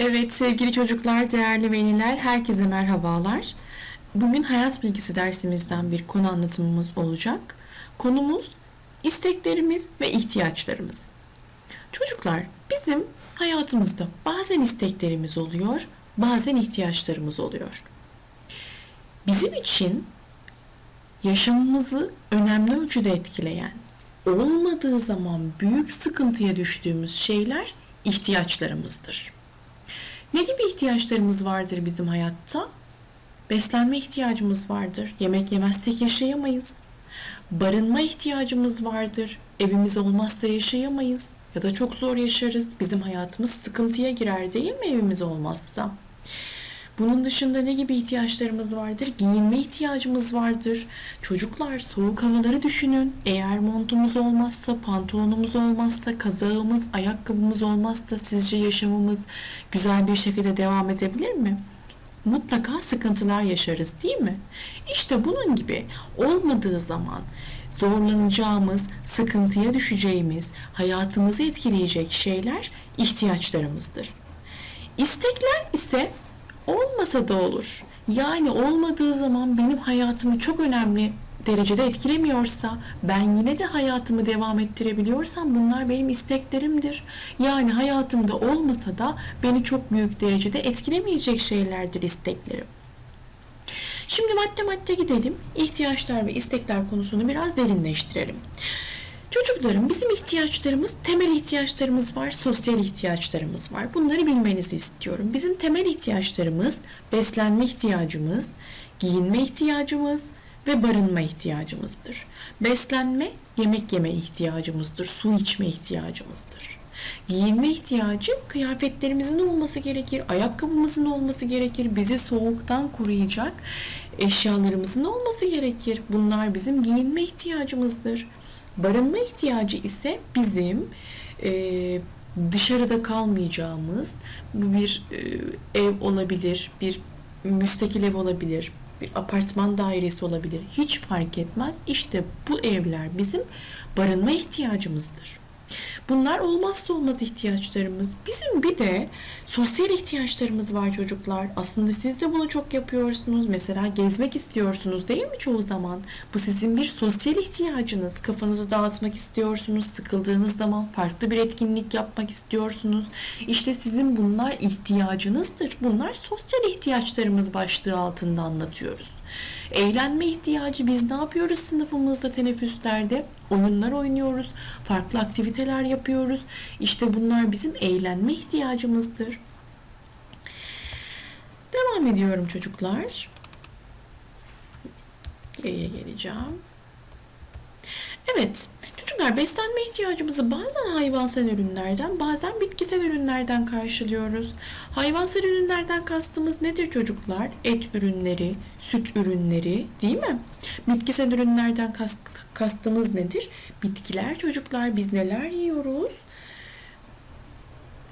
Evet sevgili çocuklar, değerli veliler, herkese merhabalar. Bugün hayat bilgisi dersimizden bir konu anlatımımız olacak. Konumuz isteklerimiz ve ihtiyaçlarımız. Çocuklar, bizim hayatımızda bazen isteklerimiz oluyor, bazen ihtiyaçlarımız oluyor. Bizim için yaşamımızı önemli ölçüde etkileyen, olmadığı zaman büyük sıkıntıya düştüğümüz şeyler ihtiyaçlarımızdır. Ne gibi ihtiyaçlarımız vardır bizim hayatta? Beslenme ihtiyacımız vardır. Yemek yemezsek yaşayamayız. Barınma ihtiyacımız vardır. Evimiz olmazsa yaşayamayız. Ya da çok zor yaşarız. Bizim hayatımız sıkıntıya girer değil mi evimiz olmazsa? Bunun dışında ne gibi ihtiyaçlarımız vardır? Giyinme ihtiyacımız vardır. Çocuklar soğuk havaları düşünün. Eğer montumuz olmazsa, pantolonumuz olmazsa, kazağımız, ayakkabımız olmazsa sizce yaşamımız güzel bir şekilde devam edebilir mi? Mutlaka sıkıntılar yaşarız değil mi? İşte bunun gibi olmadığı zaman zorlanacağımız, sıkıntıya düşeceğimiz, hayatımızı etkileyecek şeyler ihtiyaçlarımızdır. İstekler ise olmasa da olur. Yani olmadığı zaman benim hayatımı çok önemli derecede etkilemiyorsa, ben yine de hayatımı devam ettirebiliyorsam bunlar benim isteklerimdir. Yani hayatımda olmasa da beni çok büyük derecede etkilemeyecek şeylerdir isteklerim. Şimdi madde madde gidelim. İhtiyaçlar ve istekler konusunu biraz derinleştirelim. Çocuklarım bizim ihtiyaçlarımız, temel ihtiyaçlarımız var, sosyal ihtiyaçlarımız var. Bunları bilmenizi istiyorum. Bizim temel ihtiyaçlarımız beslenme ihtiyacımız, giyinme ihtiyacımız ve barınma ihtiyacımızdır. Beslenme yemek yeme ihtiyacımızdır, su içme ihtiyacımızdır. Giyinme ihtiyacı kıyafetlerimizin olması gerekir, ayakkabımızın olması gerekir, bizi soğuktan koruyacak eşyalarımızın olması gerekir. Bunlar bizim giyinme ihtiyacımızdır. Barınma ihtiyacı ise bizim e, dışarıda kalmayacağımız bu bir e, ev olabilir, bir müstakil ev olabilir, bir apartman dairesi olabilir. Hiç fark etmez. İşte bu evler bizim barınma ihtiyacımızdır. Bunlar olmazsa olmaz ihtiyaçlarımız. Bizim bir de sosyal ihtiyaçlarımız var çocuklar. Aslında siz de bunu çok yapıyorsunuz. Mesela gezmek istiyorsunuz değil mi çoğu zaman? Bu sizin bir sosyal ihtiyacınız. Kafanızı dağıtmak istiyorsunuz. Sıkıldığınız zaman farklı bir etkinlik yapmak istiyorsunuz. İşte sizin bunlar ihtiyacınızdır. Bunlar sosyal ihtiyaçlarımız başlığı altında anlatıyoruz. Eğlenme ihtiyacı biz ne yapıyoruz sınıfımızda teneffüslerde? Oyunlar oynuyoruz, farklı aktiviteler yapıyoruz. İşte bunlar bizim eğlenme ihtiyacımızdır. Devam ediyorum çocuklar. Geriye geleceğim. Evet, çocuklar beslenme ihtiyacımızı bazen hayvansal ürünlerden, bazen bitkisel ürünlerden karşılıyoruz. Hayvansal ürünlerden kastımız nedir çocuklar? Et ürünleri, süt ürünleri, değil mi? Bitkisel ürünlerden kast, kastımız nedir? Bitkiler çocuklar biz neler yiyoruz?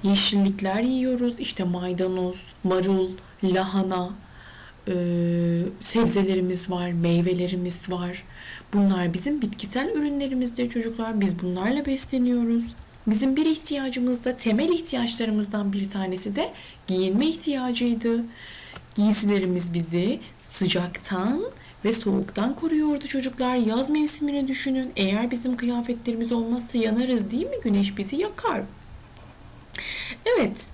Yeşillikler yiyoruz. İşte maydanoz, marul, lahana, e, sebzelerimiz var, meyvelerimiz var. Bunlar bizim bitkisel ürünlerimizdir çocuklar. Biz bunlarla besleniyoruz. Bizim bir ihtiyacımız da temel ihtiyaçlarımızdan bir tanesi de giyinme ihtiyacıydı. Giysilerimiz bizi sıcaktan ve soğuktan koruyordu çocuklar. Yaz mevsimini düşünün. Eğer bizim kıyafetlerimiz olmazsa yanarız değil mi? Güneş bizi yakar. Evet.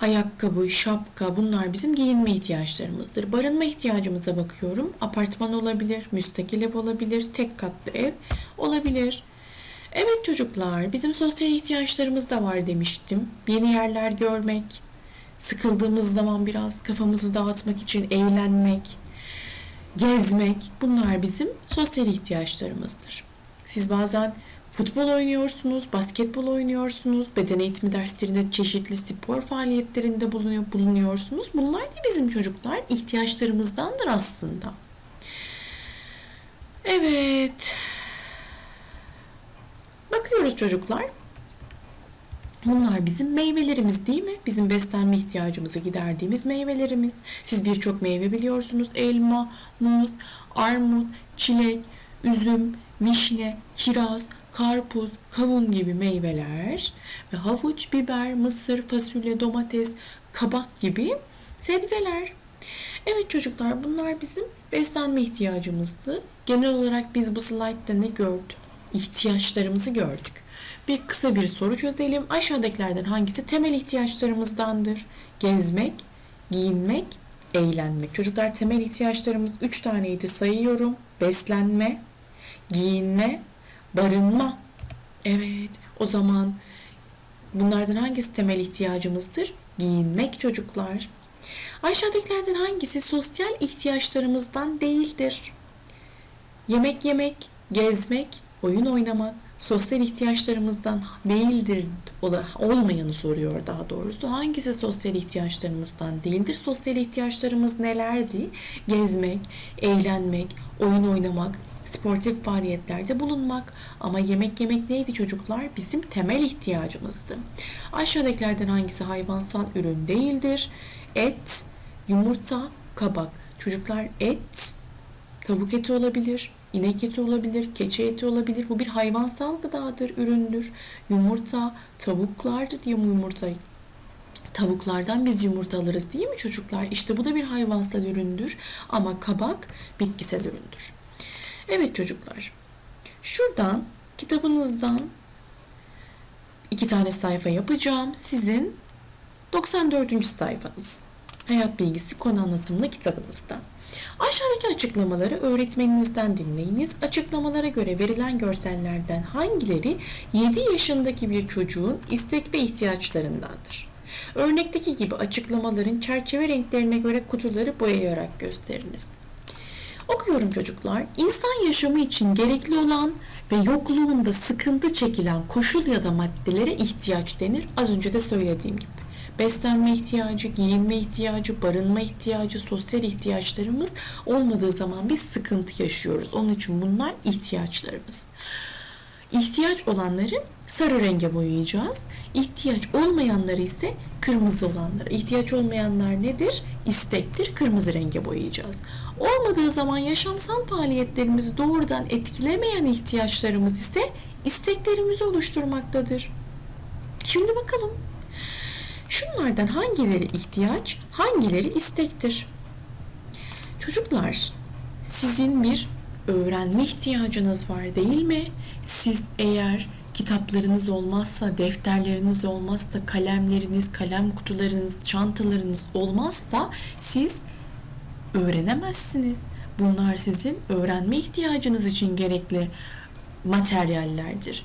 Ayakkabı, şapka bunlar bizim giyinme ihtiyaçlarımızdır. Barınma ihtiyacımıza bakıyorum. Apartman olabilir, müstakil ev olabilir, tek katlı ev olabilir. Evet çocuklar, bizim sosyal ihtiyaçlarımız da var demiştim. Yeni yerler görmek, sıkıldığımız zaman biraz kafamızı dağıtmak için eğlenmek, gezmek bunlar bizim sosyal ihtiyaçlarımızdır. Siz bazen futbol oynuyorsunuz, basketbol oynuyorsunuz, beden eğitimi derslerinde çeşitli spor faaliyetlerinde bulunuyor, bulunuyorsunuz. Bunlar da bizim çocuklar ihtiyaçlarımızdandır aslında. Evet. Bakıyoruz çocuklar. Bunlar bizim meyvelerimiz değil mi? Bizim beslenme ihtiyacımızı giderdiğimiz meyvelerimiz. Siz birçok meyve biliyorsunuz. Elma, muz, armut, çilek, üzüm, vişne, kiraz, karpuz, kavun gibi meyveler ve havuç, biber, mısır, fasulye, domates, kabak gibi sebzeler. Evet çocuklar bunlar bizim beslenme ihtiyacımızdı. Genel olarak biz bu slaytta ne gördük? İhtiyaçlarımızı gördük. Bir kısa bir soru çözelim. Aşağıdakilerden hangisi temel ihtiyaçlarımızdandır? Gezmek, giyinmek, eğlenmek. Çocuklar temel ihtiyaçlarımız 3 taneydi sayıyorum. Beslenme, giyinme, barınma. Evet o zaman bunlardan hangisi temel ihtiyacımızdır? Giyinmek çocuklar. Aşağıdakilerden hangisi sosyal ihtiyaçlarımızdan değildir? Yemek yemek, gezmek, oyun oynamak sosyal ihtiyaçlarımızdan değildir olmayanı soruyor daha doğrusu. Hangisi sosyal ihtiyaçlarımızdan değildir? Sosyal ihtiyaçlarımız nelerdi? Gezmek, eğlenmek, oyun oynamak, sportif faaliyetlerde bulunmak. Ama yemek yemek neydi çocuklar? Bizim temel ihtiyacımızdı. Aşağıdakilerden hangisi hayvansal ürün değildir? Et, yumurta, kabak. Çocuklar et, Tavuk eti olabilir, inek eti olabilir, keçi eti olabilir. Bu bir hayvansal gıdadır, üründür. Yumurta, tavuklardı diye yumurta. Tavuklardan biz yumurta alırız değil mi çocuklar? İşte bu da bir hayvansal üründür. Ama kabak bitkisel üründür. Evet çocuklar. Şuradan kitabınızdan iki tane sayfa yapacağım. Sizin 94. sayfanız. Hayat bilgisi konu anlatımlı kitabınızdan. Aşağıdaki açıklamaları öğretmeninizden dinleyiniz. Açıklamalara göre verilen görsellerden hangileri 7 yaşındaki bir çocuğun istek ve ihtiyaçlarındandır? Örnekteki gibi açıklamaların çerçeve renklerine göre kutuları boyayarak gösteriniz. Okuyorum çocuklar. İnsan yaşamı için gerekli olan ve yokluğunda sıkıntı çekilen koşul ya da maddelere ihtiyaç denir. Az önce de söylediğim gibi. Beslenme ihtiyacı, giyinme ihtiyacı, barınma ihtiyacı, sosyal ihtiyaçlarımız olmadığı zaman biz sıkıntı yaşıyoruz. Onun için bunlar ihtiyaçlarımız. İhtiyaç olanları sarı renge boyayacağız. İhtiyaç olmayanları ise kırmızı olanlara. İhtiyaç olmayanlar nedir? İstektir. Kırmızı renge boyayacağız. Olmadığı zaman yaşamsal faaliyetlerimizi doğrudan etkilemeyen ihtiyaçlarımız ise isteklerimizi oluşturmaktadır. Şimdi bakalım. Şunlardan hangileri ihtiyaç, hangileri istektir? Çocuklar, sizin bir öğrenme ihtiyacınız var değil mi? Siz eğer kitaplarınız olmazsa, defterleriniz olmazsa, kalemleriniz, kalem kutularınız, çantalarınız olmazsa siz öğrenemezsiniz. Bunlar sizin öğrenme ihtiyacınız için gerekli materyallerdir.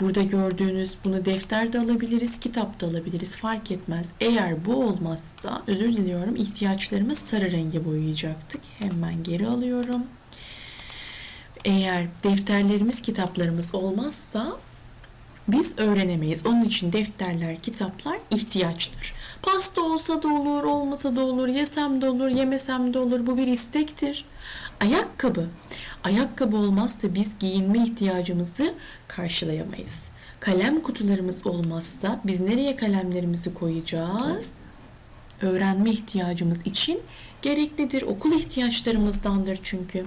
Burada gördüğünüz bunu defterde alabiliriz, kitapta alabiliriz fark etmez. Eğer bu olmazsa özür diliyorum ihtiyaçlarımı sarı renge boyayacaktık. Hemen geri alıyorum. Eğer defterlerimiz, kitaplarımız olmazsa biz öğrenemeyiz. Onun için defterler, kitaplar ihtiyaçtır. Pasta olsa da olur, olmasa da olur, yesem de olur, yemesem de olur. Bu bir istektir. Ayakkabı. Ayakkabı olmazsa biz giyinme ihtiyacımızı karşılayamayız. Kalem kutularımız olmazsa biz nereye kalemlerimizi koyacağız? Öğrenme ihtiyacımız için gereklidir. Okul ihtiyaçlarımızdandır çünkü.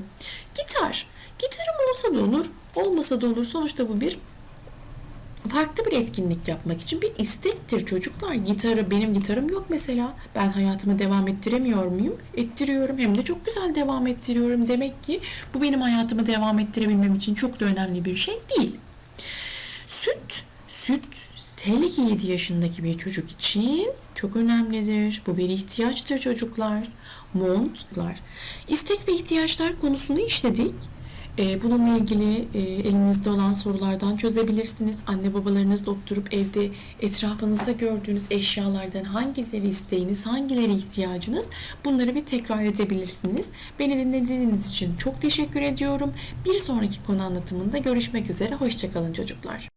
Gitar. Gitarım olsa da olur, olmasa da olur. Sonuçta bu bir farklı bir etkinlik yapmak için bir istektir çocuklar. Gitarı benim gitarım yok mesela. Ben hayatımı devam ettiremiyor muyum? Ettiriyorum. Hem de çok güzel devam ettiriyorum. Demek ki bu benim hayatımı devam ettirebilmem için çok da önemli bir şey değil. Süt, süt hele ki 7 yaşındaki bir çocuk için çok önemlidir. Bu bir ihtiyaçtır çocuklar. Montlar. İstek ve ihtiyaçlar konusunu işledik. Ee, Bununla ilgili e, elinizde olan sorulardan çözebilirsiniz. Anne babalarınızla oturup evde etrafınızda gördüğünüz eşyalardan hangileri isteğiniz, hangileri ihtiyacınız bunları bir tekrar edebilirsiniz. Beni dinlediğiniz için çok teşekkür ediyorum. Bir sonraki konu anlatımında görüşmek üzere. Hoşçakalın çocuklar.